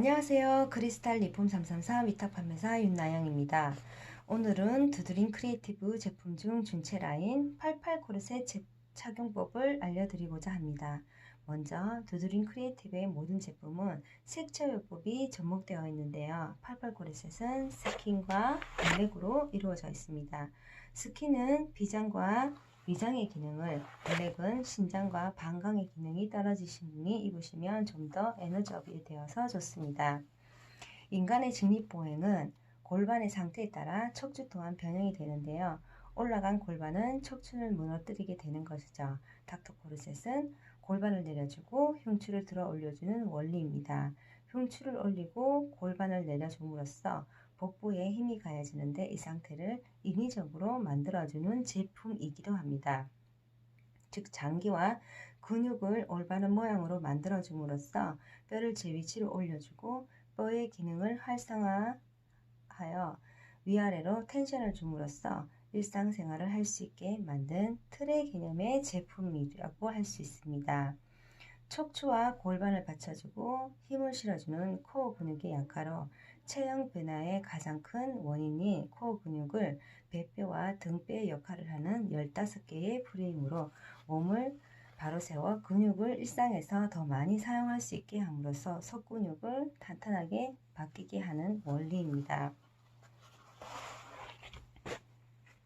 안녕하세요. 크리스탈 리폼 333 위탁 판매사 윤나영입니다. 오늘은 두드림 크리에이티브 제품 중 준체 라인 88 코르셋 제- 착용법을 알려드리고자 합니다. 먼저 두드림 크리에이티브의 모든 제품은 색채요법이 접목되어 있는데요. 88 코르셋은 스킨과 블랙으로 이루어져 있습니다. 스킨은 비장과 위장의 기능을, 블랙은 신장과 방광의 기능이 떨어지신 분이 입으시면 좀 더 에너지업이 되어서 좋습니다. 인간의 직립보행은 골반의 상태에 따라 척추 또한 변형이 되는데요. 올라간 골반은 척추를 무너뜨리게 되는 것이죠. 닥터 코르셋은 골반을 내려주고 흉추를 들어 올려주는 원리입니다. 흉추를 올리고 골반을 내려줌으로써 복부에 힘이 가해지는데 이 상태를 인위적으로 만들어주는 제품이기도 합니다. 즉 장기와 근육을 올바른 모양으로 만들어줌으로써 뼈를 제 위치로 올려주고 뼈의 기능을 활성화하여 위아래로 텐션을 줌으로써 일상생활을 할 수 있게 만든 틀의 개념의 제품이라고 할 수 있습니다. 척추와 골반을 받쳐주고 힘을 실어주는 코어 근육의 약화로 체형 변화의 가장 큰 원인인 코어 근육을 배뼈와 등뼈의 역할을 하는 15개의 프레임으로 몸을 바로 세워 근육을 일상에서 더 많이 사용할 수 있게 함으로써 속근육을 탄탄하게 바뀌게 하는 원리입니다.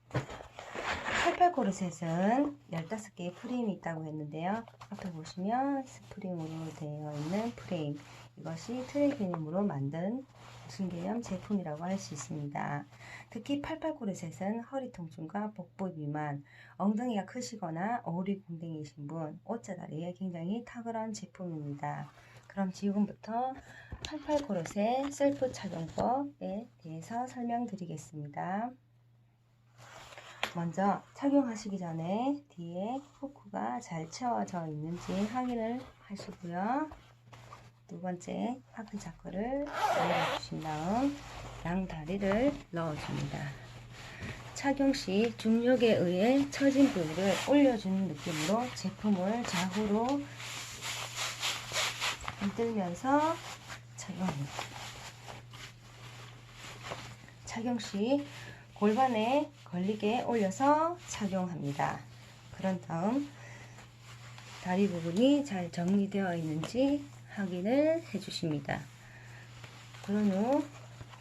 88 코르셋은 15개의 프레임이 있다고 했는데요. 앞에 보시면 스프링으로 되어 있는 프레임. 이것이 트레 개념으로 만든 무슨 개념 제품이라고 할 수 있습니다. 특히 88코르셋은 허리 통증과 복부 비만, 엉덩이가 크시거나 어우리 궁뎅이신 분, 옷자다리에 굉장히 탁월한 제품입니다. 그럼 지금부터 88코르셋 셀프 착용법에 대해서 설명드리겠습니다. 먼저 착용하시기 전에 뒤에 후크가 잘 채워져 있는지 확인을 하시고요. 두 번째 하프 자크를 올려주신 다음 양 다리를 넣어줍니다. 착용 시 중력에 의해 처진 부위를 올려주는 느낌으로 제품을 좌우로 흔들면서 착용합니다. 착용 시 골반에 걸리게 올려서 착용합니다. 그런 다음 다리 부분이 잘 정리되어 있는지 확인을 해주십니다. 그런 후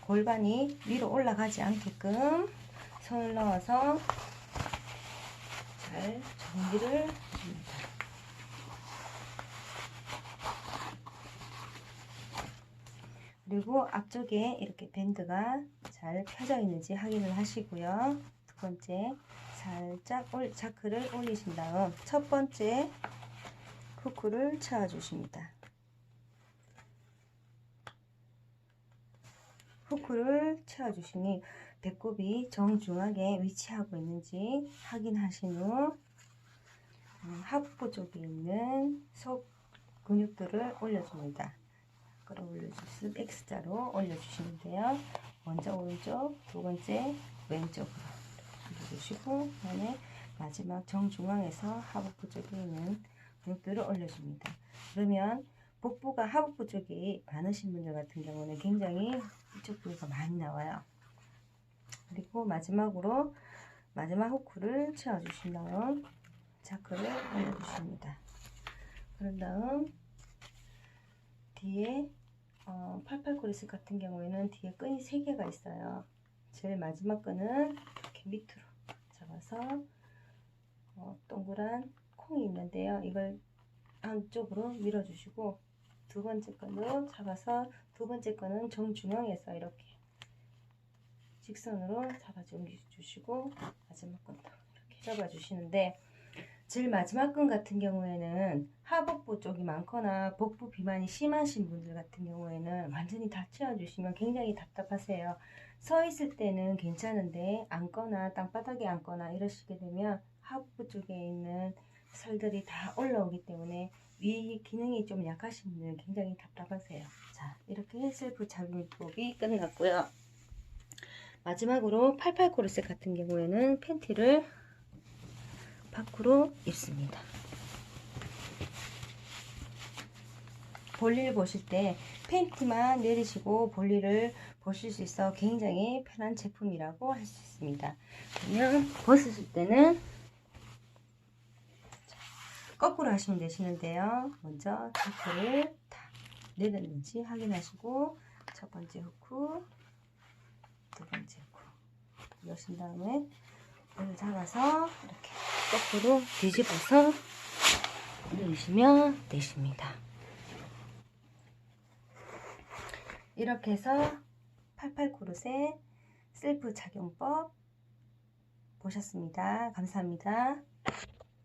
골반이 위로 올라가지 않게끔 손을 넣어서 잘 정리를 해줍니다. 그리고 앞쪽에 이렇게 밴드가 잘 펴져 있는지 확인을 하시고요. 두 번째, 살짝 올, 자크를 올리신 다음 첫 번째 후크를 채워 주십니다. 후크를 채워 주시니 배꼽이 정중하게 위치하고 있는지 확인하신 후 음, 하부 쪽에 있는 속 근육들을 올려줍니다. 끌어올려주신 X자로 올려주시는데요. 먼저 오른쪽, 두 번째 왼쪽으로 올려주시고 그다음에 마지막 정중앙에서 하복부 쪽에 있는 근육들을 올려줍니다. 그러면 복부가 하복부 쪽이 많으신 분들 같은 경우는 굉장히 이쪽 부위가 많이 나와요. 그리고 마지막으로 마지막 후크를 채워주신 다음 자크를 올려주십니다. 그런 다음 뒤에 어, 88코리스 같은 경우에는 뒤에 끈이 3개가 있어요. 제일 마지막 끈은 이렇게 밑으로 잡아서 어, 동그란 콩이 있는데요. 이걸 안쪽으로 밀어주시고 두 번째 끈도 잡아서 두 번째 끈은 정중앙에서 이렇게 직선으로 잡아주시고 마지막 끈도 이렇게 잡아주시는데 제일 마지막 끈 같은 경우에는 하복부 쪽이 많거나 복부 비만이 심하신 분들 같은 경우에는 완전히 다 채워주시면 굉장히 답답하세요. 서 있을 때는 괜찮은데 앉거나 땅바닥에 앉거나 이러시게 되면 하복부 쪽에 있는 살들이 다 올라오기 때문에 위 기능이 좀 약하신 분은 굉장히 답답하세요. 자, 이렇게 셀프 착용법이 끝났고요. 마지막으로 88 코르셋 같은 경우에는 팬티를 밖으로 입습니다. 볼일 보실 때 팬티만 내리시고 볼일을 보실 수 있어 굉장히 편한 제품이라고 할 수 있습니다. 그러면 벗으실 때는 거꾸로 하시면 되시는데요. 먼저 테이프를 다 내렸는지 확인하시고 첫 번째 후크, 두 번째 후크 넣으신 다음에 이를 잡아서 이렇게 거꾸로 뒤집어서 넣으시면 되십니다. 이렇게 해서 88코르셋 셀프 착용법 보셨습니다. 감사합니다.